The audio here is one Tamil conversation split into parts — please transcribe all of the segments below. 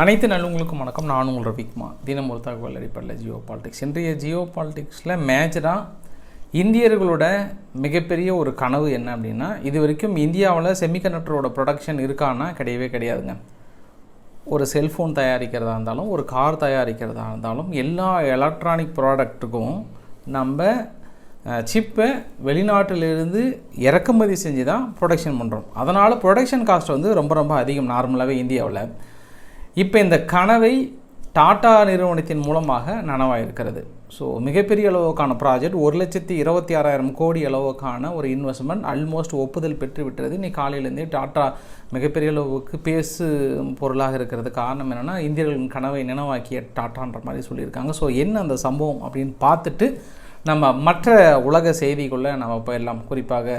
அனைத்து நல்லவங்களுக்கும் வணக்கம். நான் உங்கள் ரவிக்குமா தினம் ஒரு தகவல் அடிப்படையில் ஜியோ பாலிடிக்ஸ். இன்றைய ஜியோ பாலிடிக்ஸில் மேஜராக இந்தியர்களோட மிகப்பெரிய ஒரு கனவு என்ன அப்படின்னா இது வரைக்கும் இந்தியாவில் செமிகண்டக்டரோட ப்ரொடக்ஷன் இருக்கான்னா கிடையவே கிடையாதுங்க. ஒரு செல்ஃபோன் தயாரிக்கிறதா இருந்தாலும் ஒரு கார் தயாரிக்கிறதா இருந்தாலும் எல்லா எலக்ட்ரானிக் ப்ராடக்ட்டுக்கும் நம்ம சிப்பை வெளிநாட்டிலிருந்து இறக்குமதி செஞ்சு தான் ப்ரொடக்ஷன் பண்ணுறோம் அதனால் ப்ரொடக்ஷன் காஸ்ட் வந்து ரொம்ப ரொம்ப அதிகம் நார்மலாகவே இந்தியாவில். இப்போ இந்த கனவை டாடா நிறுவனத்தின் மூலமாக நனவாயிருக்கிறது. ஸோ மிகப்பெரிய அளவுக்கான ப்ராஜெக்ட் ஒரு லட்சத்தி இருபத்தி ஆறாயிரம் கோடி அளவுக்கான ஒரு இன்வெஸ்ட்மெண்ட் ஆல்மோஸ்ட் ஒப்புதல் பெற்று விட்டது. இன்னைக்கு காலையிலேருந்தே டாட்டா மிகப்பெரிய அளவுக்கு பேசு பொருளாக இருக்கிறது. காரணம் என்னென்னா இந்தியர்களின் கனவை நினைவாக்கிய டாட்டான்ற மாதிரி சொல்லியிருக்காங்க. ஸோ என்ன அந்த சம்பவம் அப்படின்னு பார்த்துட்டு நம்ம மற்ற உலக செய்திக்குள்ளே நம்ம போயிடலாம். குறிப்பாக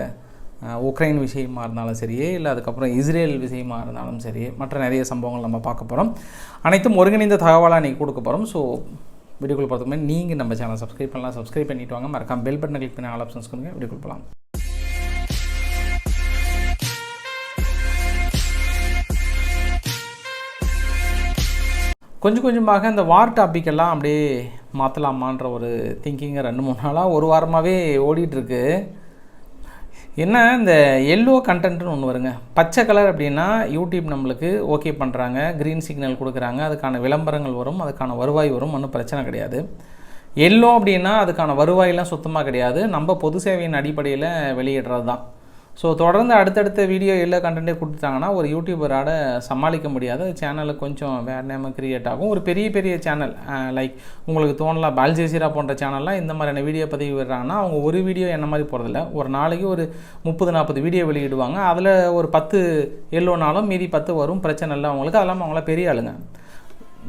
உக்ரைன் விஷயமா இருந்தாலும் சரியே இல்லை அதுக்கப்புறம் இஸ்ரேல் விஷயமா இருந்தாலும் சரி மற்ற நிறைய சம்பவங்கள் நம்ம பார்க்க போகிறோம் அனைத்தும் ஒருங்கிணைந்த தகவலாக இன்றைக்கி கொடுக்க போகிறோம் ஸோ வீடியோக்குள் பார்த்துக்கு நீங்கள் நம்ம சேனல் சப்ஸ்கிரைப் பண்ணலாம். சப்ஸ்கிரைப் பண்ணிவிட்டு வாங்க. மறக்காம பெல் பட்டனை கிளிக் பண்ணி ஆல் ஆப்ஷன்ஸ் கொடுங்க. வீடியோக்குள் போகலாம் கொஞ்சம் கொஞ்சமாக இந்த வார் டாபிக் எல்லாம் அப்படியே மாற்றலாமான்ற ஒரு திங்கிங்கை ரெண்டு மூணு நாளாக ஒரு வாரமாகவே ஓடிட்டுருக்கு என்ன இந்த எல்லோ கண்டென்ட்னு ஒன்று வருங்க. பச்சை கலர் அப்படின்னா யூடியூப் நம்மளுக்கு ஓகே பண்ணுறாங்க க்ரீன் சிக்னல் கொடுக்குறாங்க. அதுக்கான விளம்பரங்கள் வரும். அதுக்கான வருவாய் வரும். ஒன்றும் பிரச்சனை கிடையாது. எல்லோ அப்படின்னா அதுக்கான வருவாயெல்லாம் சுத்தமாக கிடையாது. நம்ம பொது சேவையின் அடிப்படையில் வெளியிடுறது தான் ஸோ தொடர்ந்து அடுத்தடுத்த வீடியோ எல்லா கண்டென்ட்டே கொடுத்துட்டாங்கன்னா ஒரு யூடியூபரால் சமாளிக்க முடியாது. சேனலுக்கு கொஞ்சம் வேறு நேம கிரியேட் ஆகும். ஒரு பெரிய பெரிய சேனல் லைக் உங்களுக்கு தோணலாம் பால்ஜேசிரா போன்ற சேனல்லாம் இந்த மாதிரியான வீடியோ பதிவு விடுறாங்கன்னா அவங்க ஒரு வீடியோ என்ன மாதிரி போகிறதில்ல ஒரு நாளைக்கு ஒரு முப்பது நாற்பது வீடியோ வெளியிடுவாங்க. அதில் ஒரு பத்து எல்லோனாலும் மீதி பத்து வரும். பிரச்சனை இல்லை அவங்களுக்கு. அதெல்லாம் அவங்களாம் பெரிய ஆளுங்க.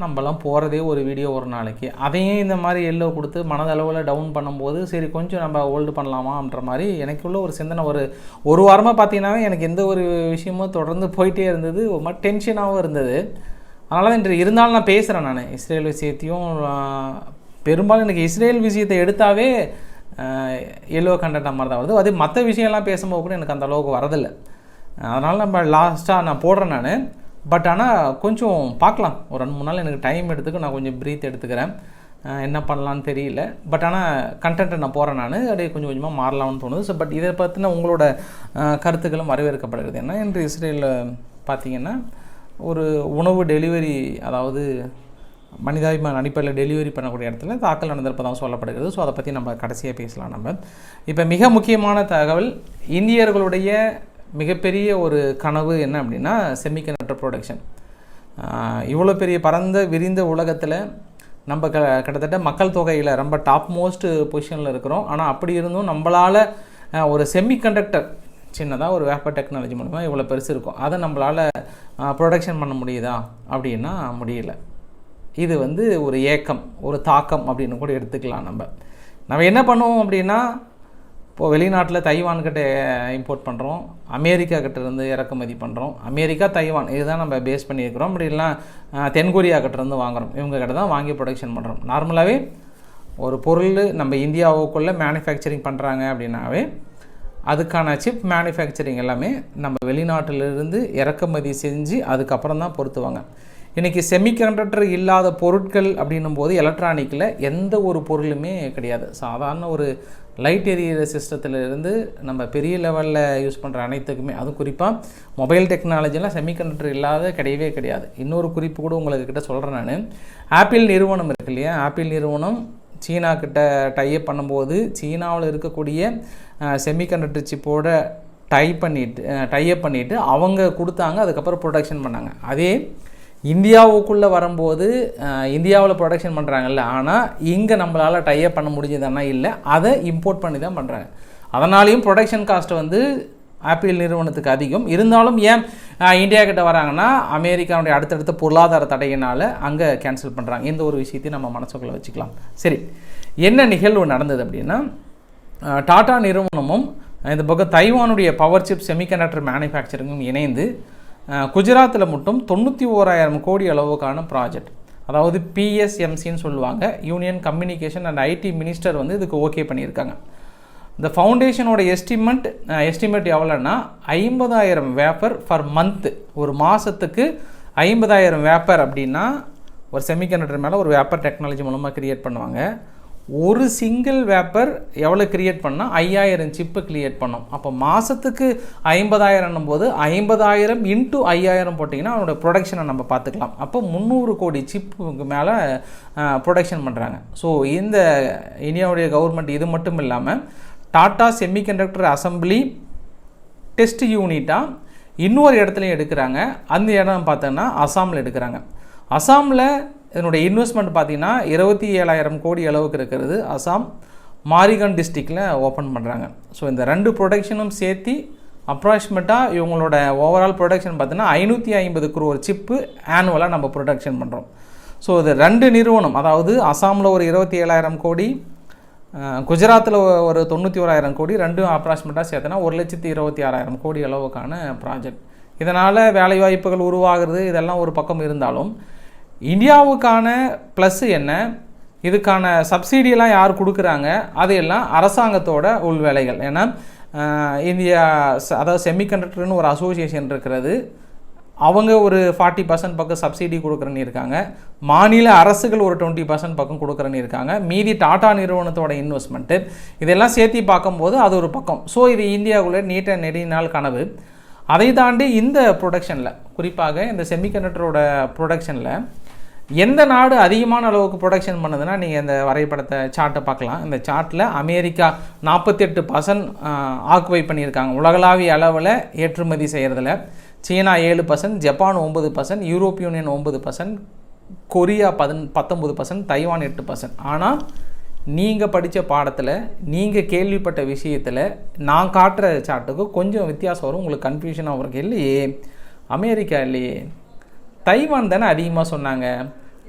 நம்மலாம் போகிறதே ஒரு வீடியோ ஒரு நாளைக்கு. அதையும் இந்த மாதிரி எல்லோ கொடுத்து மனதளவில் டவுன் பண்ணும்போது சரி கொஞ்சம் நம்ம ஹோல்டு பண்ணலாமான்ற மாதிரி எனக்குள்ள ஒரு சிந்தனை ஒரு ஒரு வாரமாக பார்த்தீங்கன்னாவே எனக்கு எந்த ஒரு விஷயமும் தொடர்ந்து போயிட்டே இருந்தது. ஒரு மாதிரி டென்ஷனாகவும் இருந்தது. அதனால் தான் இன்று இருந்தாலும் நான் பேசுகிறேன் நான். இஸ்ரேல் விஷயத்தையும் பெரும்பாலும் எனக்கு இஸ்ரேல் விஷயத்தை எடுத்தாவே எல்லோ கண்டென்ட் மாதிரி தான் வருது. அதே மற்ற விஷயம்லாம் பேசும்போது கூட எனக்கு அந்த அளவுக்கு வரதில்லை. அதனால் நம்ம லாஸ்ட்டாக நான் போடுறேன் நான். பட் ஆனால் கொஞ்சம் பார்க்கலாம். ஒரு ரெண்டு மூணு நாள் எனக்கு டைம் எடுத்துக்க நான் கொஞ்சம் ப்ரீத் எடுத்துக்கிறேன். என்ன பண்ணலான்னு தெரியல. பட் ஆனால் கண்டென்ட்டை நான் போகிறேன் நான். அப்படியே கொஞ்சம் கொஞ்சமாக மாறலாம்னு தோணுது. ஸோ பட் இதை பற்றின உங்களோட கருத்துக்களும் வரவேற்கப்படுகிறது ஏன்னா இன்று இஸ்ரேலில் பார்த்தீங்கன்னா ஒரு உணவு டெலிவரி அதாவது மனிதாபிமான அடிப்படையில் டெலிவரி பண்ணக்கூடிய இடத்துல தாக்கல் நடந்திருப்பதாக சொல்லப்படுகிறது. ஸோ அதை பற்றி நம்ம கடைசியாக பேசலாம் நம்ம. இப்போ மிக முக்கியமான தகவல் இந்தியர்களுடைய மிகப்பெரிய ஒரு கனவு என்ன அப்படின்னா செமிகண்டக்டர் ப்ரொடக்ஷன் இவ்வளோ பெரிய பரந்த விரிந்த உலகத்தில் நம்ம க கிட்டத்தட்ட மக்கள் தொகையில் ரொம்ப டாப் மோஸ்ட் பொசிஷனில் இருக்கிறோம். ஆனால் அப்படி இருந்தும் நம்மளால் ஒரு செமிகண்டக்டர் சின்னதாக ஒரு வேப்பர் டெக்னாலஜி மூலமாக இவ்வளோ பெருசு இருக்கும். அதை நம்மளால் ப்ரொடக்ஷன் பண்ண முடியுதா? அப்படின்னா முடியல. இது வந்து ஒரு ஏக்கம் ஒரு தாக்கம் அப்படின்னு கூட எடுத்துக்கலாம் நம்ம. நம்ம என்ன பண்ணுவோம் அப்படின்னா இப்போது வெளிநாட்டில் தைவான் கிட்ட இம்போர்ட் பண்ணுறோம் அமெரிக்கா கிட்டேருந்து இறக்குமதி பண்ணுறோம் அமெரிக்கா தைவான் இதுதான் நம்ம பேஸ் பண்ணியிருக்கிறோம் அப்படி இல்லைனா தென்கொரியா கிட்டேருந்து வாங்குகிறோம் வாங்குறோம். இவங்க கிட்ட தான் வாங்கி ப்ரொடக்ஷன் பண்ணுறோம் நார்மலாகவே ஒரு பொருள் நம்ம இந்தியாவுக்குள்ளே மேனுஃபேக்சரிங் பண்ணுறாங்க அப்படின்னாவே அதுக்கான சிப் மேனுஃபேக்சரிங் எல்லாமே நம்ம வெளிநாட்டிலிருந்து இறக்குமதி செஞ்சு அதுக்கப்புறம் தான் பொருத்துவாங்க. இன்றைக்கி செமிகண்டக்டர் இல்லாத பொருட்கள் அப்படின்னும் போது எலக்ட்ரானிக்கில் எந்த ஒரு பொருளுமே கிடையாது. சாதாரண ஒரு லைட் எரியிற சிஸ்டத்தில் இருந்து நம்ம பெரிய லெவலில் யூஸ் பண்ணுற அனைத்துக்குமே அதுவும் குறிப்பாக மொபைல் டெக்னாலஜிலாம் செமிகண்டக்டர் இல்லாத கிடையவே கிடையாது. இன்னொரு குறிப்பு கூட உங்களுக்கு கிட்ட சொல்கிறேன் நான். ஆப்பிள் நிறுவனம் இருக்கு இல்லையா? ஆப்பிள் நிறுவனம் சீனா கிட்ட டைப் பண்ணும்போது சீனாவில் இருக்கக்கூடிய செமிகண்டக்டர் சிப்போட டை பண்ணிட்டு டைப் பண்ணிவிட்டு அவங்க கொடுத்தாங்க அதுக்கப்புறம் ப்ரொடக்ஷன் பண்ணாங்க. அதே இந்தியாவுக்குள்ளே வரும்போது இந்தியாவில் ப்ரொடக்ஷன் பண்ணுறாங்கல்ல ஆனால் இங்கே நம்மளால் டைப் பண்ண முடிஞ்சதுன்னா இல்லை அதை இம்போர்ட் பண்ணி தான் பண்ணுறாங்க அதனாலேயும் ப்ரொடக்ஷன் காஸ்ட் வந்து ஆப்பிள் நிறுவனத்துக்கு அதிகம். இருந்தாலும் ஏன் இந்தியா கிட்ட வராங்கன்னா அமெரிக்காவுடைய அடுத்தடுத்த பொருளாதார தடையினால் அங்கே கேன்சல் பண்ணுறாங்க இந்த ஒரு விஷயத்தையும் நம்ம மனசுக்குள்ளே வச்சுக்கலாம். சரி என்ன நிகழ்வு நடந்தது அப்படின்னா டாடா நிறுவனமும் இந்த பக்கம் தைவானுடைய பவர் சிப் செமிகண்டக்டர் மேனுஃபேக்சரிங்கும் இணைந்து குஜராத்தில் மட்டும் தொண்ணூற்றி ஓராயிரம் கோடி அளவுக்கான ப்ராஜெக்ட் அதாவது பிஎஸ்எம்சின்னு சொல்லுவாங்க. Union communication and IT minister வந்து இதுக்கு ஓகே பண்ணியிருக்காங்க. இந்த ஃபவுண்டேஷனோட எஸ்டிமேட் எஸ்டிமேட் எவ்வளோன்னா ஐம்பதாயிரம் வேப்பர் ஃபர் மந்த்து ஒரு மாதத்துக்கு ஐம்பதாயிரம் வேப்பர் அப்படின்னா ஒரு செமிகண்டக்டர் மேலே ஒரு வேப்பர் டெக்னாலஜி மூலமாக க்ரியேட் பண்ணுவாங்க. ஒரு சிங்கிள் வேப்பர் எவ்வளோ கிரியேட் பண்ணால் ஐயாயிரம் சிப்பு கிரியேட் பண்ணோம். அப்போ மாதத்துக்கு ஐம்பதாயிரம் போது ஐம்பதாயிரம் இன்ட்டு ஐயாயிரம் போட்டிங்கன்னா அவனோட ப்ரொடக்ஷனை நம்ம பார்த்துக்கலாம். அப்போ முந்நூறு கோடி சிப்புக்கு மேலே ப்ரொடக்ஷன் பண்ணுறாங்க ஸோ இந்த இந்தியாவுடைய கவர்மெண்ட் இது மட்டும் இல்லாமல் டாடா செமிகண்டக்டர் அசம்பிளி டெஸ்ட் யூனிட்டாக இன்னொரு இடத்துலையும் எடுக்கிறாங்க. அந்த இடம் பார்த்தோன்னா அசாமில் எடுக்கிறாங்க. அசாமில் இதனுடைய இன்வெஸ்ட்மெண்ட் பார்த்தீங்கன்னா இருபத்தி ஏழாயிரம் கோடி அளவுக்கு இருக்கிறது. அசாம் மாரிகன் டிஸ்ட்ரிக்டில் ஓப்பன் பண்ணுறாங்க ஸோ இந்த ரெண்டு ப்ரொடக்ஷனும் சேர்த்து அப்ராக்சிமேட்டாக இவங்களோட ஓவரால் ப்ரொடக்ஷன் பார்த்தீங்கன்னா ஐநூற்றி ஐம்பது குரோர் சிப்பு ஆனுவலாக நம்ம ப்ரொடக்ஷன் பண்ணுறோம் ஸோ இது ரெண்டு நிறுவனம் அதாவது அசாமில் ஒரு இருபத்தி ஏழாயிரம் கோடி குஜராத்தில் ஒரு தொண்ணூற்றி ஓராயிரம் கோடி ரெண்டும் அப்ராக்சிமேட்டாக சேர்த்தனா ஒரு லட்சத்தி இருபத்தி ஆறாயிரம் கோடி அளவுக்கான ப்ராஜெக்ட் இதனால் வேலைவாய்ப்புகள் உருவாகிறது இதெல்லாம் ஒரு பக்கம் இருந்தாலும் இந்தியாவுக்கான ப்ளஸ்ஸு என்ன? இதுக்கான சப்சிடியெல்லாம் யார் கொடுக்குறாங்க? அதையெல்லாம் அரசாங்கத்தோட உள்வேலைகள். ஏன்னா இந்தியா அதாவது செமிகண்டக்டர்னு ஒரு அசோசியேஷன் இருக்கிறது. அவங்க ஒரு ஃபார்ட்டி பர்சன்ட் பக்கம் சப்சிடி கொடுக்குறேன்னு இருக்காங்க. மாநில அரசுகள் ஒரு டுவெண்ட்டி பர்சன்ட் பக்கம் கொடுக்குறேன்னு இருக்காங்க. மீதி டாடா நிறுவனத்தோட இன்வெஸ்ட்மெண்ட்டு இதெல்லாம் சேர்த்து பார்க்கும்போது அது ஒரு பக்கம். ஸோ இது இந்தியாவுக்குள்ளே நீட்ட நெடிய நாள் கனவு. அதை தாண்டி இந்த ப்ரொடக்ஷனில் குறிப்பாக இந்த செமிகண்டக்டரோட ப்ரொடக்ஷனில் எந்த நாடு அதிகமான அளவுக்கு ப்ரொடக்ஷன் பண்ணுதுன்னா நீங்கள் இந்த வரைபடத்தை சார்ட்டை பார்க்கலாம். இந்த சார்ட்டில் அமெரிக்கா நாற்பத்தெட்டு பர்சன்ட் ஆக்குவை பண்ணியிருக்காங்க. உலகளாவிய அளவில் ஏற்றுமதி செய்கிறதுல சீனா ஏழு பர்சன்ட் ஜப்பான் ஒம்பது பர்சன்ட் யூரோப் யூனியன் ஒம்பது பர்சன்ட் கொரியா பதன் பத்தொம்பது பர்சன்ட் தைவான் எட்டு பர்சன்ட் ஆனால் நீங்கள் படித்த பாடத்தில் நீங்கள் கேள்விப்பட்ட விஷயத்தில் நான் காட்டுற சார்ட்டுக்கு கொஞ்சம் வித்தியாசம் வரும். உங்களுக்கு கன்ஃபியூஷனாக வரும். இல்லையே அமெரிக்கா இல்லையே. தைவான் தானே அதிகமாக சொன்னாங்க?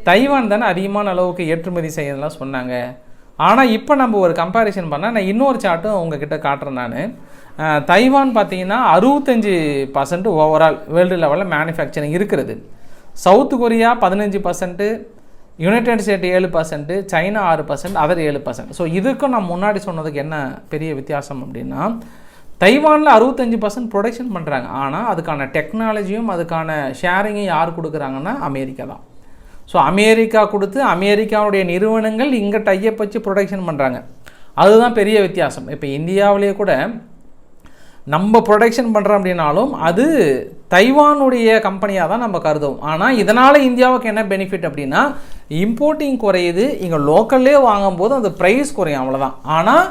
தைவான் தானே அதிகமான அளவுக்கு ஏற்றுமதி செய்யறதுலாம் சொன்னாங்க. ஆனால் இப்போ நம்ம ஒரு கம்பேரிசன் பண்ணால் நான் இன்னொரு சார்ட்டும் உங்ககிட்ட காட்டுறேன் நான். தைவான் பார்த்தீங்கன்னா அறுபத்தஞ்சு பர்சன்ட் ஓவரால் வேர்ல்டு லெவலில் மேனுஃபேக்சரிங் இருக்கிறது. சவுத் கொரியா பதினஞ்சு பர்சன்ட்டு யுனைடெட் ஸ்டேட் ஏழு பர்சன்ட்டு சைனா ஆறு பர்சன்ட் அதர் ஏழு பர்சன்ட் ஸோ இதுக்கும் நான் முன்னாடி சொன்னதுக்கு என்ன பெரிய வித்தியாசம் அப்படின்னா தைவானில் அறுபத்தஞ்சு பர்சன்ட் ப்ரொடக்ஷன் பண்ணுறாங்க ஆனால் அதுக்கான டெக்னாலஜியும் அதுக்கான ஷேரிங்கும் யார் கொடுக்குறாங்கன்னா அமெரிக்கா தான். ஸோ அமெரிக்கா கொடுத்து அமெரிக்காவுடைய நிறுவனங்கள் இங்கே டையப் வச்சு ப்ரொடக்ஷன் பண்ணுறாங்க அதுதான் பெரிய வித்தியாசம். இப்போ இந்தியாவிலேயே கூட நம்ம ப்ரொடக்ஷன் பண்ணுறோம் அப்படின்னாலும் அது தைவானுடைய கம்பெனியாக தான் நம்ம கருதுவோம். ஆனால் இதனால் இந்தியாவுக்கு என்ன பெனிஃபிட் அப்படின்னா இம்போர்ட்டிங் குறையுது. இங்கே லோக்கல்லே வாங்கும்போது அந்த ப்ரைஸ் குறையும். அவ்வளோதான் ஆனால்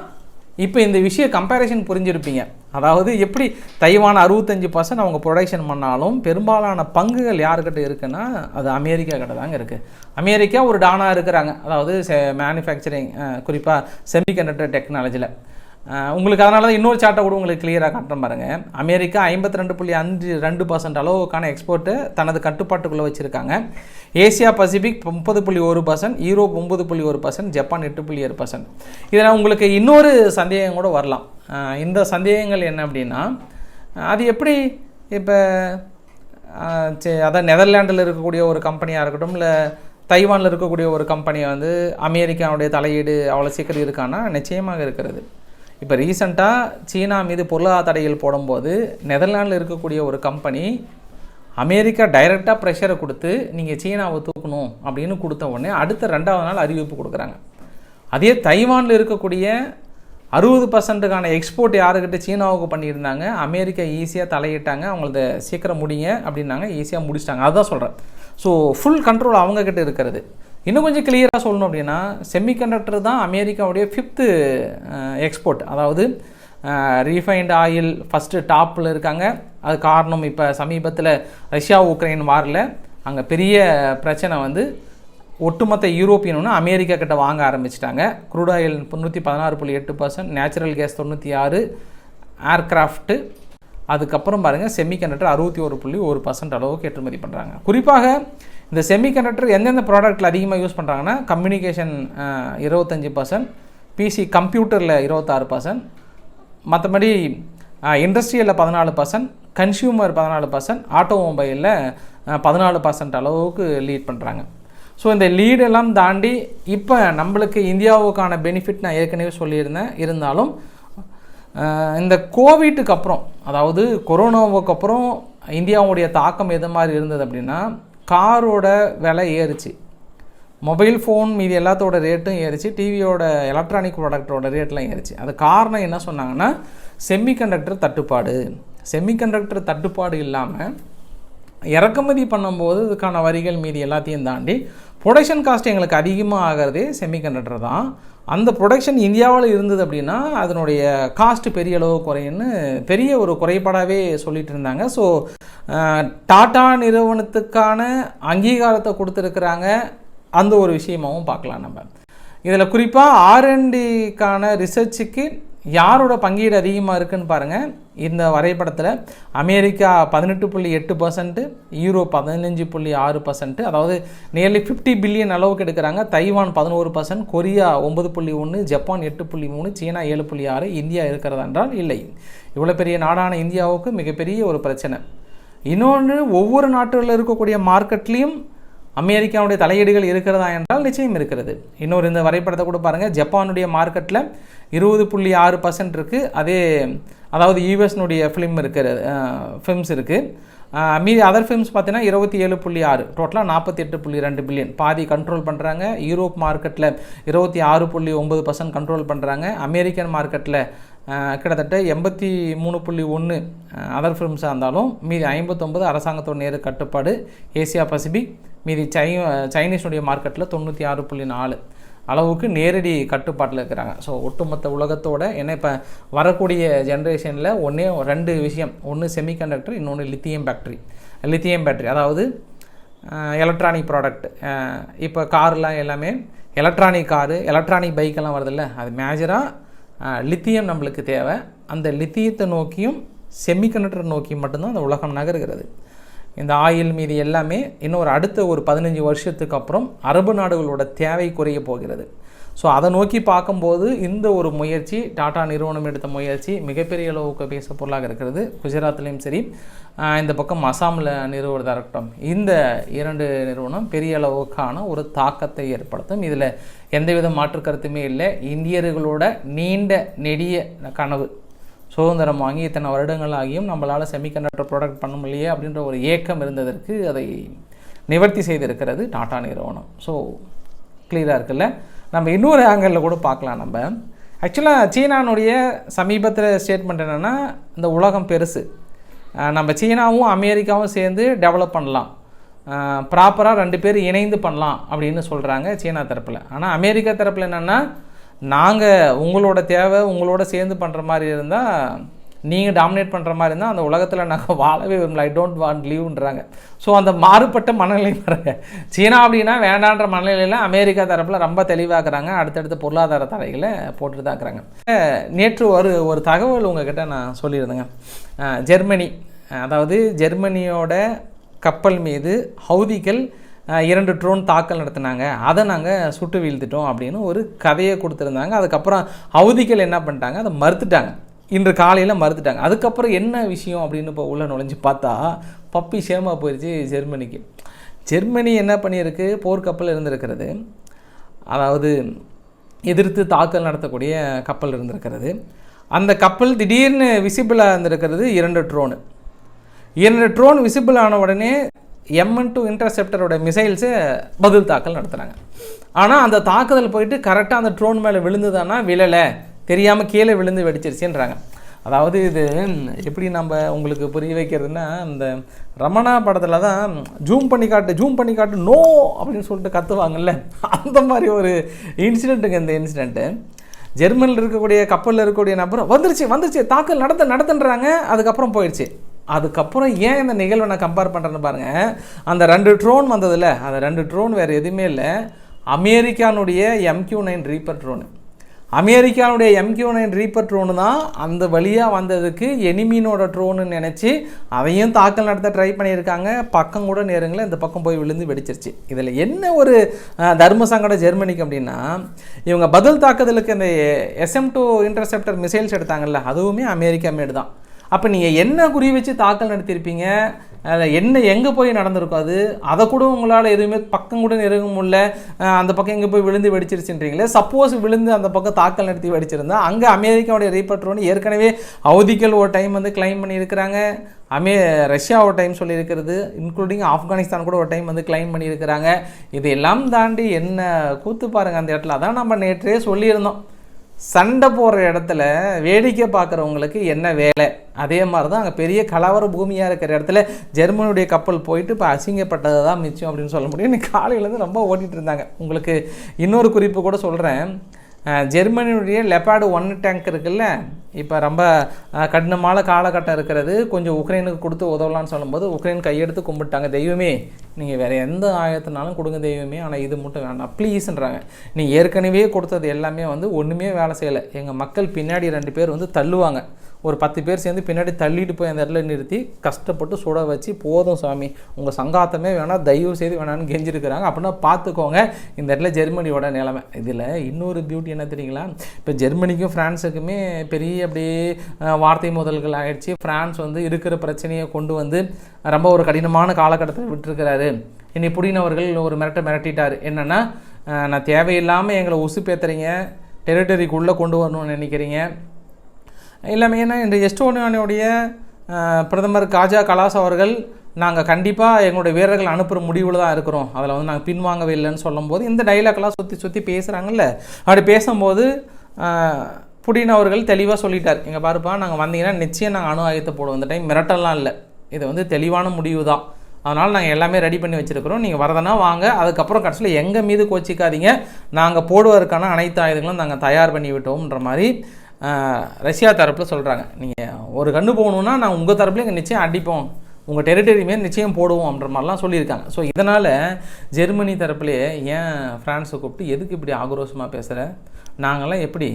இப்போ இந்த விஷய கம்பேரிசன் புரிஞ்சிருப்பீங்க. அதாவது எப்படி தைவான அறுபத்தஞ்சு பர்சன்ட் அவங்க ப்ரொடக்ஷன் பண்ணாலும் பெரும்பாலான பங்குகள் யாருக்கிட்ட இருக்குன்னா அது அமெரிக்கா கிட்ட தாங்க இருக்குது அமெரிக்கா ஒரு டானாக இருக்கிறாங்க. அதாவது மேனுஃபேக்சரிங் குறிப்பாக செமிகண்டக்டர் டெக்னாலஜியில் உங்களுக்கு அதனால தான் இன்னொரு சார்ட்டை கூட உங்களுக்கு கிளியராக காட்டுறேன் பாருங்கள் அமெரிக்கா ஐம்பத்தி ரெண்டு புள்ளி அஞ்சு ரெண்டு பர்சன்ட் அளவுக்கான எக்ஸ்போர்ட்டு தனது கட்டுப்பாட்டுக்குள்ளே வச்சுருக்காங்க. ஏசியா பசிபிக் முப்பது புள்ளி ஒரு பர்சன்ட் யூரோப் ஒம்பது புள்ளி ஒரு பர்சன்ட் ஜப்பான் எட்டு புள்ளி ஏழு பர்சன்ட் இதில் உங்களுக்கு இன்னொரு சந்தேகம் கூட வரலாம். இந்த சந்தேகங்கள் என்ன அப்படின்னா அது எப்படி இப்போ அதான் நெதர்லாண்டில் இருக்கக்கூடிய ஒரு கம்பெனியாக இருக்கட்டும் இல்லை தைவானில் இருக்கக்கூடிய ஒரு கம்பெனியை வந்து அமெரிக்காவுடைய தலையீடு அவ்வளோ சீக்கிரம் இருக்கான்னா நிச்சயமாக இருக்கிறது. இப்போ ரீசண்டாக சீனா மீது பொருளாதார தடைகள் போடும்போது நெதர்லாண்டில் இருக்கக்கூடிய ஒரு கம்பெனி அமெரிக்கா டைரெக்டாக ப்ரெஷரை கொடுத்து நீங்கள் சீனாவை தூக்கணும் அப்படின்னு கொடுத்த உடனே அடுத்த ரெண்டாவது நாள் அறிவிப்பு கொடுக்குறாங்க. அதே தைவானில் இருக்கக்கூடிய அறுபது பர்சன்ட்டுக்கான எக்ஸ்போர்ட் யாருக்கிட்ட சீனாவுக்கு பண்ணியிருந்தாங்க? அமெரிக்கா ஈஸியாக தலையிட்டாங்க. அவங்களது சீக்கிரம் முடிங்க அப்படின்னாங்க. ஈஸியாக முடிச்சிட்டாங்க. அதுதான் சொல்கிறேன் ஸோ ஃபுல் கண்ட்ரோல் அவங்கக்கிட்ட இருக்கிறது. இன்னும் கொஞ்சம் கிளியராக சொல்லணும் அப்படின்னா செமிகண்டக்டர் தான் அமெரிக்காவுடைய ஃபிஃப்த்து எக்ஸ்போர்ட் அதாவது ரீஃபைண்ட் ஆயில் ஃபஸ்ட்டு டாப்பில் இருக்காங்க. அது காரணம் இப்போ சமீபத்தில் ரஷ்யா உக்ரைன் வாரில் அங்கே பெரிய பிரச்சனை வந்து ஒட்டுமொத்த யூரோப்பியனும் அமெரிக்கா கிட்ட வாங்க ஆரம்பிச்சிட்டாங்க. க்ரூட் ஆயில் தொண்ணூற்றி பதினாறு புள்ளி எட்டு பர்சன்ட் நேச்சுரல் கேஸ் தொண்ணூற்றி ஆறு ஏர்க்ராஃப்ட்டு அதுக்கப்புறம் பாருங்கள் செமிகண்டக்டர் அறுபத்தி ஒரு புள்ளி ஒரு பர்சன்ட் அளவுக்கு ஏற்றுமதி பண்ணுறாங்க குறிப்பாக இந்த செமிகண்டக்டர் எந்தெந்த ப்ராடக்ட்டில் அதிகமாக யூஸ் பண்ணுறாங்கன்னா கம்யூனிகேஷன் இருபத்தஞ்சி பர்சன்ட் பிசி கம்ப்யூட்டரில் இருபத்தாறு பர்சன்ட் மற்றபடி இண்டஸ்ட்ரியலில் பதினாலு பர்சன்ட் கன்சியூமர் பதினாலு பர்சன்ட் ஆட்டோமொபைலில் பதினாலு பர்சன்ட் அளவுக்கு லீட் பண்ணுறாங்க ஸோ இந்த லீடெல்லாம் தாண்டி இப்போ நம்மளுக்கு இந்தியாவுக்கான பெனிஃபிட் நான் ஏற்கனவே சொல்லியிருந்தேன். இருந்தாலும் இந்த கோவிட்டுக்கு அப்புறம் அதாவது கொரோனாவுக்கு அப்புறம் இந்தியாவுடைய தாக்கம் எது மாதிரி இருந்தது அப்படின்னா காரோட விலை ஏறுச்சு. மொபைல் ஃபோன் மீதி எல்லாத்தோட ரேட்டும் ஏறிச்சு. டிவியோட எலக்ட்ரானிக் ப்ராடக்டோட ரேட்லாம் ஏறிச்சு. அது காரணம் என்ன சொன்னாங்கன்னா செமிகண்டக்டர் தட்டுப்பாடு. செமிகண்டக்டர் தட்டுப்பாடு இல்லாமல் இறக்குமதி பண்ணும்போது இதுக்கான வரிகள் மீதி எல்லாத்தையும் தாண்டி ப்ரொடக்ஷன் காஸ்ட் எங்களுக்கு அதிகமாக ஆகிறதே செமிகண்டக்டர் தான். அந்த ப்ரொடக்ஷன் இந்தியாவில் இருந்தது அப்படின்னா அதனுடைய காஸ்ட் பெரிய அளவு குறையுன்னு பெரிய ஒரு குறைபாடாகவே சொல்லிட்டு இருந்தாங்க. ஸோ டாடா நிறுவனத்துக்கான அங்கீகாரத்தை கொடுத்துருக்குறாங்க. அந்த ஒரு விஷயமாவும் பார்க்கலாம் நம்ம. இதில் குறிப்பாக ஆர்என்டிக்கான ரிசர்ச்சுக்கு யாரோட பங்கீடு அதிகமாக இருக்குன்னு பாருங்கள் இந்த வரைபடத்தில் அமெரிக்கா பதினெட்டு புள்ளி எட்டு பர்சன்ட்டு யூரோ பதினஞ்சு புள்ளி ஆறு பர்சன்ட்டு அதாவது நியர்லி ஃபிஃப்டி பில்லியன் அளவுக்கு எடுக்கிறாங்க. தைவான் பதினோரு பர்சன்ட் கொரியா ஒன்பது புள்ளி ஒன்று ஜப்பான் எட்டு புள்ளி மூணு சீனா ஏழு புள்ளி ஆறு இந்தியா இருக்கிறதா என்றால் இல்லை. இவ்வளோ பெரிய நாடான இந்தியாவுக்கு மிகப்பெரிய ஒரு பிரச்சனை. இன்னொன்று ஒவ்வொரு நாட்டில் இருக்கக்கூடிய மார்க்கெட்லேயும் அமெரிக்காவுடைய தலையீடுகள் இருக்கிறதா என்றால் நிச்சயம் இருக்கிறது. இன்னொரு இந்த வரைபடத்தை கூட பாருங்கள் ஜப்பானுடைய மார்க்கெட்டில் இருபது புள்ளி ஆறு பர்சன்ட் இருக்குது அதே அதாவது யூஎஸ்னுடைய ஃபிலிம் இருக்கிறது ஃபிலிம்ஸ் இருக்குது மீதி அதர் ஃபிலிம்ஸ் பார்த்தீங்கன்னா இருபத்தி ஏழு புள்ளி ஆறு டோட்டலாக நாற்பத்தி எட்டு புள்ளி ரெண்டு பில்லியன் பாதி கண்ட்ரோல் பண்ணுறாங்க யூரோப் மார்க்கெட்டில் இருபத்தி ஆறு புள்ளி ஒம்பது பர்சன்ட் கண்ட்ரோல் பண்ணுறாங்க அமெரிக்கன் மார்க்கெட்டில் கிட்டத்தட்ட எண்பத்தி மூணு புள்ளி ஒன்று அதர் ஃபிலிம்ஸாக இருந்தாலும் மீதி ஐம்பத்தொம்பது அரசாங்கத்தோட நேரு கட்டுப்பாடு. ஏசியா பசிபிக் மீதி சை சைனீஸுடைய மார்க்கெட்டில் தொண்ணூற்றி ஆறு புள்ளி நாலு அளவுக்கு நேரடி கட்டுப்பாட்டில் இருக்கிறாங்க. ஸோ ஒட்டுமொத்த உலகத்தோட ஏன்னா இப்போ வரக்கூடிய ஜென்ரேஷனில் ஒன்றே ரெண்டு விஷயம். ஒன்று செமிகண்டக்டர் இன்னொன்று லித்தியம் பேக்ட்ரி லித்தியம் பேட்ரி அதாவது எலக்ட்ரானிக் ப்ராடக்ட் இப்போ கார்லாம் எல்லாமே எலக்ட்ரானிக் காரு எலக்ட்ரானிக் பைக்கெல்லாம் வருதில்ல அது மேஜராக லித்தியம் நம்மளுக்கு தேவை. அந்த லித்தியத்தை நோக்கியும் செமிகண்டக்டர் நோக்கியும் மட்டும்தான் அந்த உலகம் நகருகிறது. இந்த ஆயில் மீது எல்லாமே இன்னும் ஒரு அடுத்த ஒரு பதினஞ்சு வருஷத்துக்கு அப்புறம் அரபு நாடுகளோட தேவை குறைய போகிறது. ஸோ அதை நோக்கி பார்க்கும்போது இந்த ஒரு முயற்சி டாடா நிறுவனம் எடுத்த முயற்சி மிகப்பெரிய அளவுக்கு பேச பொருளாக இருக்கிறது. குஜராத்லேயும் சரி இந்த பக்கம் அசாமில் நிறுவனதாக இருக்கட்டும் இந்த இரண்டு நிறுவனம் பெரிய அளவுக்கான ஒரு தாக்கத்தை ஏற்படுத்தும். இதில் எந்தவித மாற்று கருத்துமே இல்லை. இந்தியர்களோட நீண்ட நெடிய கனவு. சுதந்திரம் வாங்கி இத்தனை வருடங்கள் ஆகியும் நம்மளால் செமிகண்டக்டர் ப்ராடக்ட் பண்ண முடியலையே அப்படின்ற ஒரு ஏக்கம் இருந்ததற்கு அதை நிவர்த்தி செய்திருக்கிறது டாடா நிறுவனம். ஸோ கிளியராக இருக்குல்ல? நம்ம இன்னொரு ஆங்கிளில் கூட பார்க்கலாம் நம்ம. ஆக்சுவலாக சீனானுடைய சமீபத்தில் ஸ்டேட்மெண்ட் என்னென்னா இந்த உலகம் பெருசு. நம்ம சீனாவும் அமெரிக்காவும் சேர்ந்து டெவலப் பண்ணலாம். ப்ராப்பராக ரெண்டு பேர் இணைந்து பண்ணலாம் அப்படின்னு சொல்கிறாங்க சீனா தரப்பில். ஆனால் அமெரிக்கா தரப்பில் என்னென்னா நாங்கள் உங்களோட தேவை உங்களோட சேர்ந்து பண்ணுற மாதிரி இருந்தால் நீங்கள் டாமினேட் பண்ணுற மாதிரி இருந்தால் அந்த உலகத்தில் நாங்கள் வாழவே விரும்பல. ஐ டோன்ட் வாண்ட் லீவ்ன்றாங்க ஸோ அந்த மாறுபட்ட மனநிலை பாருங்க. சீனா அப்படின்னா வேண்டான்ற மனநிலையில் அமெரிக்கா தரப்பில் ரொம்ப தெளிவாக்குறாங்க. அடுத்தடுத்த பொருளாதார தடைகளை போட்டுட்டு தான் இருக்கிறாங்க நேற்று ஒரு ஒரு தகவல் உங்ககிட்ட நான் சொல்லியிருந்தேங்க. ஜெர்மனி அதாவது ஜெர்மனியோட கப்பல் மீது ஹவுதிகள் இரண்டு ட்ரோன் தாக்கல் நடத்தினாங்க. அதை நாங்கள் சுட்டு வீழ்த்திட்டோம் அப்படின்னு ஒரு கதையை கொடுத்துருந்தாங்க. அதுக்கப்புறம் அவதிகள் என்ன பண்ணிட்டாங்க? அதை மறுத்துட்டாங்க. இன்று காலையில் மறுத்துட்டாங்க. அதுக்கப்புறம் என்ன விஷயம் அப்படின்னு இப்போ உள்ளே நுழைஞ்சு பார்த்தா பப்பி சேமாக போயிடுச்சு ஜெர்மனிக்கு. ஜெர்மனி என்ன பண்ணியிருக்கு? போர்க்கப்பல் இருந்திருக்கிறது. அதாவது எதிர்த்து தாக்கல் நடத்தக்கூடிய கப்பல் இருந்திருக்கிறது. அந்த கப்பல் திடீர்னு விசிபிளாக இருந்திருக்கிறது இரண்டு ட்ரோனு இரண்டு ட்ரோன் விசிபிள் ஆன உடனே எம்என் டூ இன்டர்செப்டரோட மிசைல்ஸு பதில் தாக்கல் நடத்துகிறாங்க ஆனால் அந்த தாக்குதல் போயிட்டு கரெக்டாக அந்த ட்ரோன் மேலே விழுந்துதானா விழலை. தெரியாமல் கீழே விழுந்து வெடிச்சிருச்சுன்றாங்க. அதாவது இது எப்படி நம்ம உங்களுக்கு புரிய வைக்கிறதுனா இந்த ரமணா படத்தில் தான் ஜூம் பண்ணி காட்டு ஜூம் பண்ணி காட்டு நோ அப்படின்னு சொல்லிட்டு கத்துவாங்கல்ல. அந்த மாதிரி ஒரு இன்சிடெண்ட்டுங்க இந்த இன்சிடெண்ட்டு ஜெர்மனில் இருக்கக்கூடிய கப்பலில் இருக்கக்கூடிய நபரும் வந்துருச்சு வந்துருச்சு தாக்கல் நடத்த நடத்துன்றாங்க. அதுக்கப்புறம் போயிடுச்சு அதுக்கப்புறம் ஏன் இந்த நிகழ்வை நான் கம்பேர் பண்ணுறேன்னு பாருங்கள் அந்த ரெண்டு ட்ரோன் வந்ததில்ல அந்த ரெண்டு ட்ரோன் வேறு எதுவுமே இல்லை. அமெரிக்கானுடைய எம்கியூ நைன் ரீப்பர் ட்ரோனு அமெரிக்காவுடைய எம்கியூ நைன் ரீப்பர் ட்ரோனு தான் அந்த வழியாக வந்ததுக்கு எனிமீனோட ட்ரோனு நினச்சி அதையும் தாக்கல் நடத்த ட்ரை பண்ணியிருக்காங்க. பக்கம் கூட நேருங்களே இந்த பக்கம் போய் விழுந்து வெடிச்சிருச்சு. இதில் என்ன ஒரு தர்ம சங்கடம் ஜெர்மனிக்கு அப்படின்னா இவங்க பதில் தாக்குதலுக்கு இந்த எஸ்எம் டூ இன்டர்செப்டர் மிசைல்ஸ் எடுத்தாங்கல்ல அதுவுமே அமெரிக்கா மேடு தான். அப்போ நீங்கள் என்ன குறி வச்சு தாக்கல் நடத்தியிருப்பீங்க அதில் என்ன எங்கே போய் நடந்திருக்கும் அது அதை கூட உங்களால் எதுவுமே பக்கம் கூட நெருங்க முடியல. அந்த பக்கம் எங்கே போய் விழுந்து வெடிச்சிருச்சுன்றீங்களே சப்போஸ் விழுந்து அந்த பக்கம் தாக்கல் நடத்தி வெடிச்சிருந்தா அங்கே அமெரிக்காவுடைய ரீபட்ரோன் ஏற்கனவே அவதிகள் ஒரு டைம் வந்து கிளைம் பண்ணியிருக்கிறாங்க. அமே ரஷ்யா ஒரு டைம் சொல்லியிருக்கிறது இன்க்ளூடிங் ஆப்கானிஸ்தான் கூட ஒரு டைம் வந்து கிளைம் பண்ணியிருக்கிறாங்க. இதெல்லாம் தாண்டி என்ன கூத்து பாருங்க அந்த இடத்துல. அதான் நம்ம நேற்றே சொல்லியிருந்தோம். சண்டை போடுற இடத்துல வேடிக்கை பார்க்குறவங்களுக்கு என்ன வேலை? அதே மாதிரி தான் அங்கே பெரிய கலவர பூமியாக இருக்கிற இடத்துல ஜெர்மனியுடைய கப்பல் போயிட்டு இப்போ அசிங்கப்பட்டது தான் மிச்சம் அப்படின்னு சொல்ல முடியும். இன்னைக்கு காலையிலேருந்து ரொம்ப ஓட்டிகிட்டு இருந்தாங்க. உங்களுக்கு இன்னொரு குறிப்பு கூட சொல்கிறேன் ஜெர்மனியுடைய லெப்பாடு ஒன் டேங்க் இருக்குல்ல? இப்போ ரொம்ப கடினமான காலகட்டம் இருக்கிறது. கொஞ்சம் உக்ரைனுக்கு கொடுத்து உதவலான்னு சொல்லும்போது உக்ரைன் கையெடுத்து கும்பிட்டாங்க. தெய்வமே நீங்கள் வேறு எந்த ஆயத்தினாலும் கொடுங்க தெய்வமே ஆனால் இது மட்டும் வேண்டாம் ப்ளீஸ்ன்றாங்க நீ ஏற்கனவே கொடுத்தது எல்லாமே வந்து ஒன்றுமே வேலை செய்யலை. எங்கள் மக்கள் பின்னாடி ரெண்டு பேர் வந்து தள்ளுவாங்க. ஒரு பத்து பேர் சேர்ந்து பின்னாடி தள்ளிட்டு போய் அந்த இடத்துல நிறுத்தி கஷ்டப்பட்டு சுட வச்சு போதும் சாமி. உங்கள் சங்காத்தமே வேணாம் தயவு செய்து வேணாம்னு கெஞ்சிருக்கிறாங்க. அப்படின்னா பார்த்துக்கோங்க இந்த இடத்துல ஜெர்மனியோட நிலைமை. இதில் இன்னொரு பியூட்டி என்ன தெரியுங்களா? இப்போ ஜெர்மனிக்கும் ஃப்ரான்ஸுக்குமே பெரிய அப்படியே வார்த்தை மோதல்கள் ஆகிடுச்சு ஃப்ரான்ஸ் வந்து இருக்கிற பிரச்சனையை கொண்டு வந்து ரொம்ப ஒரு கடினமான காலகட்டத்தில் விட்டுருக்கிறாரு. இனி புடினவர்கள் ஒரு மிரட்ட மிரட்டிட்டார். என்னென்னா நான் தேவையில்லாமல் எங்களை உசுப்பேத்துறீங்க டெரிட்டரிக்குள்ளே கொண்டு வரணும்னு நினைக்கிறீங்க. எல்லாமே ஏன்னா இந்த எஸ்டோனியானுடைய பிரதமர் காஜா கலாஸ் அவர்கள் நாங்கள் கண்டிப்பாக எங்களுடைய வீரர்கள் அனுப்புகிற முடிவில் தான் இருக்கிறோம். அதில் வந்து நாங்கள் பின்வாங்கவே இல்லைன்னு சொல்லும்போது இந்த டைலாக்லாம் சுற்றி சுற்றி பேசுகிறாங்கல்ல அப்படி பேசும்போது புடின் அவர்கள் தெளிவாக சொல்லிட்டார். எங்கள் பாருப்பா நாங்கள் வந்தீங்கன்னா நிச்சயம் நாங்கள் அணு ஆயுதத்தை போடுவோம். இந்த டைம் மிரட்டல்லாம் இல்லை. இது வந்து தெளிவான முடிவு தான். அதனால் நாங்கள் எல்லாமே ரெடி பண்ணி வச்சுருக்கிறோம். நீங்கள் வரதுனா வாங்க. அதுக்கப்புறம் கடைசியில் எங்கள் மீது கோச்சிக்காதீங்க. நாங்கள் போடுவதற்கான அனைத்து ஆயுதங்களும் நாங்கள் தயார் பண்ணி விட்டோம்ன்ற மாதிரி ரஷ்யா தரப்பில் சொல்கிறாங்க நீங்கள் ஒரு கன்று போகணுன்னா நான் உங்கள் தரப்புல நிச்சயம் அடிப்போம். உங்கள் டெரிட்டரி மாரி நிச்சயம் போடுவோம் அப்படின்ற மாதிரிலாம் சொல்லியிருக்காங்க. ஸோ இதனால் ஜெர்மனி தரப்புலேயே ஏன் ஃப்ரான்ஸை கூப்பிட்டு எதுக்கு இப்படி ஆக்ரோஷமாக பேசுகிற நாங்களாம் எப்படி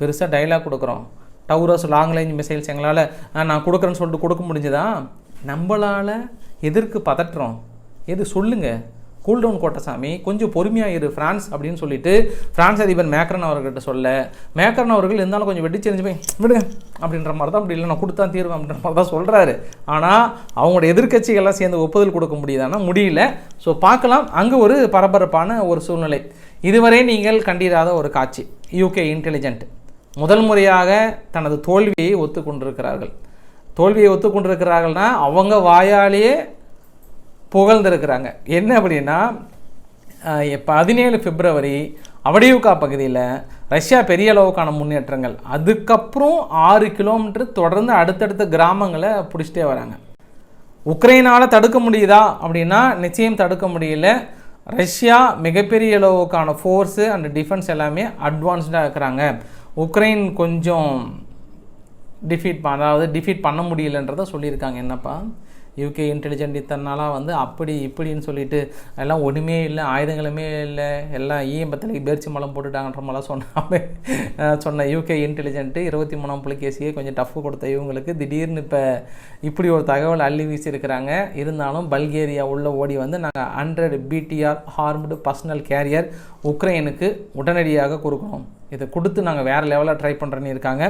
பெருசாக டைலாக் கொடுக்குறோம். டவுரஸ் லாங் ரேஞ்ச் மிசைல்ஸ் எங்களால் நான் கொடுக்குறேன்னு சொல்லிட்டு கொடுக்க முடிஞ்சுதா? நம்மளால் எதற்கு பதட்டுறோம் எது சொல்லுங்கள் கூல்டவுன் கோட்டசாமி கொஞ்சம் பொறுமையாக இரு ஃப்ரான்ஸ் அப்படின்னு சொல்லிட்டு ஃப்ரான்ஸ் அதிபர் மேக்ரன் அவர்கிட்ட சொல்ல மேக்ரன் அவர்கள் இருந்தாலும் கொஞ்சம் வெடிச்செறிஞ்சு போய் விடுங்க அப்படின்ற மாதிரி தான் அப்படி இல்லை நான் கொடுத்தா தீர்வேன் அப்படின்ற மாதிரி தான் சொல்கிறாரு ஆனால் அவங்களோட எதிர்கட்சிகள்லாம் சேர்ந்து ஒப்புதல் கொடுக்க முடியுதானா முடியல. ஸோ பார்க்கலாம். அங்கே ஒரு பரபரப்பான ஒரு சூழ்நிலை. இதுவரை நீங்கள் கண்டிராத ஒரு காட்சி யூகே இன்டெலிஜென்ட் முதல் முறையாக தனது தோல்வியை ஒத்துக்கொண்டிருக்கிறார்கள். தோல்வியை ஒத்துக்கொண்டிருக்கிறார்கள்னா அவங்க வாயாலேயே புகழ்ந்திருக்கிறாங்க. என்ன அப்படின்னா பதினேழு பிப்ரவரி அவடியூக்கா பகுதியில் ரஷ்யா பெரிய அளவுக்கான முன்னேற்றங்கள். அதுக்கப்புறம் ஆறு கிலோமீட்டர் தொடர்ந்து அடுத்தடுத்த கிராமங்களை பிடிச்சிட்டே வராங்க. உக்ரைனால் தடுக்க முடியுதா அப்படின்னா நிச்சயம் தடுக்க முடியல. ரஷ்யா மிகப்பெரிய அளவுக்கான ஃபோர்ஸு அண்ட் டிஃபென்ஸ் எல்லாமே அட்வான்ஸ்டாக இருக்கிறாங்க. உக்ரைன் கொஞ்சம் டிஃபீட் அதாவது டிஃபீட் பண்ண முடியலன்றதை சொல்லியிருக்காங்க. என்னப்பா? யூகே இன்டெலிஜென்ட் இத்தனை நாளாக வந்து அப்படி இப்படின்னு சொல்லிட்டு எல்லாம் ஒன்றுமே இல்லை ஆயுதங்களுமே இல்லை. எல்லாம் ஈயம்பத்தில் பேர்ச்சி மலம் போட்டுட்டாங்கன்ற மாதிரிலாம் சொன்னாமே சொன்ன யூகே இன்டெலிஜென்ட்டு இருபத்தி மூணாம் புலிகேசியை கொஞ்சம் டஃப் கொடுத்த இவங்களுக்கு. திடீர்னு இப்போ இப்படி ஒரு தகவல் அள்ளி வீசியிருக்கிறாங்க. இருந்தாலும் பல்கேரியா உள்ளே ஓடி வந்து நாங்கள் hundred PTR armed personnel carrier உக்ரைனுக்கு உடனடியாக கொடுக்கணும். இதை கொடுத்து நாங்கள் வேறு லெவலில் ட்ரை பண்ணுறேன்னு இருக்காங்க.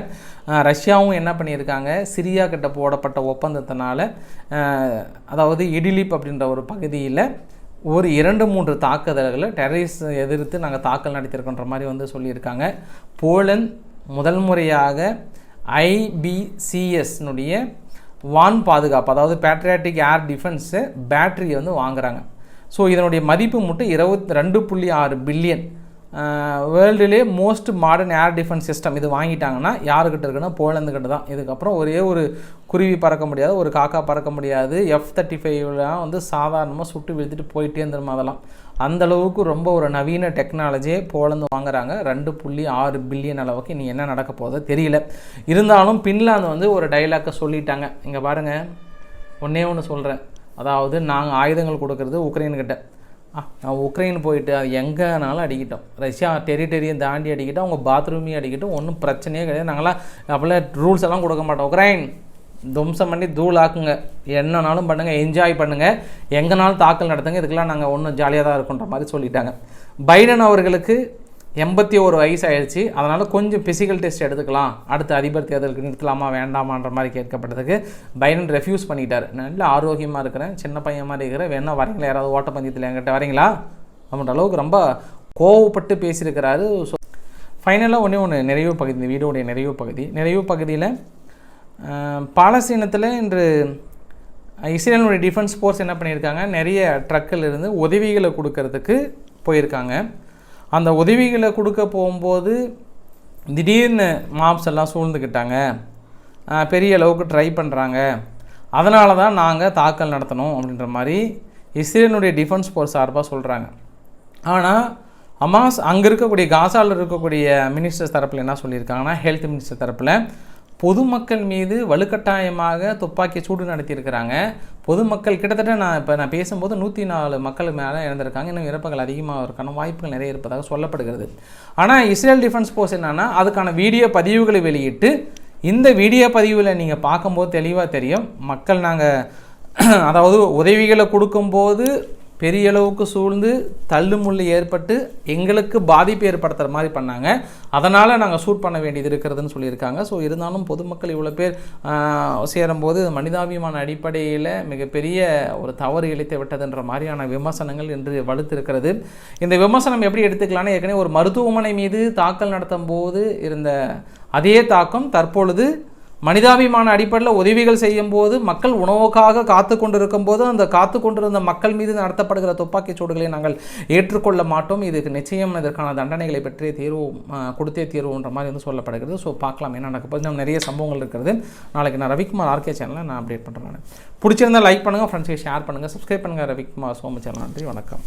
ரஷ்யாவும் என்ன பண்ணியிருக்காங்க? சிரியா கிட்ட போடப்பட்ட ஒப்பந்தத்தினால அதாவது இடிலிப் அப்படின்ற ஒரு பகுதியில் ஒரு இரண்டு மூன்று தாக்குதல்களை டெரரிஸ் எதிர்த்து நாங்கள் தாக்கல் நடத்தியிருக்கோன்ற மாதிரி வந்து சொல்லியிருக்காங்க. போலந்து முதல் முறையாக ஐபிசிஎஸ்னுடைய வான் பாதுகாப்பு அதாவது பேட்ரியாட்டிக் ஏர் டிஃபென்ஸு பேட்டரியை வந்து வாங்குறாங்க. ஸோ இதனுடைய மதிப்பு மட்டும் இருபத்தி ரெண்டு புள்ளி ஆறு billion வேர்ல்டுலே most modern air defence system இது வாங்கிட்டாங்கன்னா யாருக்கிட்ட இருக்குன்னா போலந்துக்கிட்ட தான். இதுக்கப்புறம் ஒரே ஒரு குருவி பறக்க முடியாது ஒரு காக்கா பறக்க முடியாது. எஃப் தேர்ட்டி ஃபைவ்லாம் வந்து சாதாரணமாக சுட்டு விழுத்துட்டு போயிட்டே இருந்துடும் அதெல்லாம். அந்த அளவுக்கு ரொம்ப ஒரு நவீன டெக்னாலஜியே போலந்து வாங்குறாங்க. ரெண்டு புள்ளி ஆறு பில்லியன் அளவுக்கு இனி என்ன நடக்க போதோ தெரியல. இருந்தாலும் பின்லாந்து வந்து ஒரு டைலாக்கை சொல்லிட்டாங்க. இங்கே பாருங்கள் ஒன்றே ஒன்று சொல்கிறேன் அதாவது நாங்கள் ஆயுதங்கள் கொடுக்கறது உக்ரைன்கிட்ட. நான் உக்ரைன் போயிட்டு அது எங்கேனாலும் அடிக்கிட்டோம். ரஷ்யா டெரிட்டரியும் தாண்டி அடிக்கிட்டோம் அவங்க பாத்ரூமையும் அடிக்கிட்டோம் ஒன்றும் பிரச்சனையே கிடையாது. நாங்களாம் அப்போல்லாம் ரூல்ஸ் எல்லாம் கொடுக்க மாட்டோம். உக்ரைன் தும்சம் பண்ணி தூளாக்குங்க. என்னனாலும் பண்ணுங்கள் என்ஜாய் பண்ணுங்கள் எங்கேனாலும் தாக்கல் நடத்துங்க. இதுக்கெல்லாம் நாங்கள் ஒன்றும் ஜாலியாக தான் இருக்குன்ற மாதிரி சொல்லிட்டாங்க. பைடன் அவர்களுக்கு எண்பத்தி ஒரு வயசு ஆயிடுச்சு அதனால் கொஞ்சம் ஃபிசிக்கல் டெஸ்ட் எடுத்துக்கலாம். அடுத்த அதிபர் தேர்தலுக்கு நிறுத்தலாமா வேண்டாமான்ற மாதிரி கேட்கப்பட்டதுக்கு பைடன் ரெஃப்யூஸ் பண்ணிட்டார். நல்ல ஆரோக்கியமாக இருக்கிறேன். சின்ன பையன் மாதிரி இருக்கிறேன். வேணா வரீங்களா? யாராவது ஓட்டப்பந்தயத்தில் என்கிட்ட வரீங்களா? அப்படின்ற அளவுக்கு ரொம்ப கோவப்பட்டு பேசியிருக்கிறாரு. ஸோ ஃபைனலாக ஒன்றே ஒன்று நிறைவு பகுதி இந்த வீடியோடைய நிறைவு பகுதி. நிறைவு பகுதியில் பாலஸ்தீனத்தில் இன்று இஸ்ரேலுடைய டிஃபென்ஸ் ஃபோர்ஸ் என்ன பண்ணியிருக்காங்க? நிறைய ட்ரக்கில் இருந்து உதவிகளை கொடுக்கறதுக்கு போயிருக்காங்க. அந்த உதவிகளை கொடுக்க போகும்போது திடீர்னு மாப்ஸ் எல்லாம் சூழ்ந்துக்கிட்டாங்க பெரிய அளவுக்கு ட்ரை பண்ணுறாங்க அதனால தான் நாங்கள் தாக்கல் நடத்தணும் அப்படின்ற மாதிரி இஸ்ரேலுடைய டிஃபென்ஸ் ஃபோர்ஸ் சார்பாக சொல்கிறாங்க ஆனால் அமாஸ் அங்கே இருக்கக்கூடிய காசாவில் இருக்கக்கூடிய மினிஸ்டர் தரப்பில் என்ன சொல்லியிருக்காங்கன்னா ஹெல்த் மினிஸ்டர் தரப்பில் பொதுமக்கள் மீது வலுக்கட்டாயமாக துப்பாக்கி சூடு நடத்தியிருக்கிறாங்க. பொதுமக்கள் கிட்டத்தட்ட நான் இப்போ நான் பேசும்போது நூற்றி நாலு மக்கள் மேலே இறந்திருக்காங்க. இன்னும் இறப்புகள் அதிகமாகிறதுக்கான வாய்ப்புகள் நிறைய இருப்பதாக சொல்லப்படுகிறது. ஆனால் இஸ்ரேல் டிஃபென்ஸ் போர்ஸ் என்னன்னா அதுக்கான வீடியோ பதிவுகளை வெளியிட்டு இந்த வீடியோ பதிவில் நீங்கள் பார்க்கும்போது தெளிவாக தெரியும். மக்கள் நாங்கள் அதாவது உதவிகளை கொடுக்கும்போது பெரிய அளவுக்கு சூழ்ந்து தள்ளுமுள்ளு ஏற்பட்டு எங்களுக்கு பாதிப்பு ஏற்படுத்துகிற மாதிரி பண்ணாங்க. அதனால் நாங்கள் ஷூட் பண்ண வேண்டியது இருக்கிறதுன்னு சொல்லியிருக்காங்க. ஸோ இருந்தாலும் பொதுமக்கள் இவ்வளோ பேர் சேரும்போது மனிதாபிமான அடிப்படையில் மிகப்பெரிய ஒரு தவறு இழைத்து விட்டதுன்ற மாதிரியான விமர்சனங்கள் இன்று வலுத்திருக்கிறது. இந்த விமர்சனம் எப்படி எடுத்துக்கலாம்னு ஏற்கனவே ஒரு மருத்துவமனை மீது தாக்கல் நடத்தும் போது இருந்த அதே தாக்கம் தற்பொழுது மனிதாபிமான அடிப்படையில் உதவிகள் செய்யும் போது மக்கள் உணவுக்காக காத்து கொண்டிருக்கும் போது அந்த காத்து கொண்டிருந்த மக்கள் மீது நடத்தப்படுகிற துப்பாக்கிச் சூடுகளை நாங்கள் ஏற்றுக்கொள்ள மாட்டோம். இதுக்கு நிச்சயம் இதற்கான தண்டனைகளை பற்றி தீர்வு கொடுத்தே தீர்வுன்ற மாதிரி வந்து சொல்லப்படுகிறது. ஸோ பார்க்கலாம் என்ன நடக்க போகுது நிறைய சம்பவங்கள் இருக்கிறது. நாளைக்கு நான் ரவிக்குமார் ஆர்கே சேனலில் நான் அப்டேட் பண்ணுறேன் நான். பிடிச்சிருந்தா லைக் பண்ணுங்கள் ஃப்ரெண்ட்ஸ்க்கு ஷேர் பண்ணுங்கள் சப்ஸ்கிரைப் பண்ணுங்கள் ரவிக்குமார் சோம சேனல். நன்றி வணக்கம்.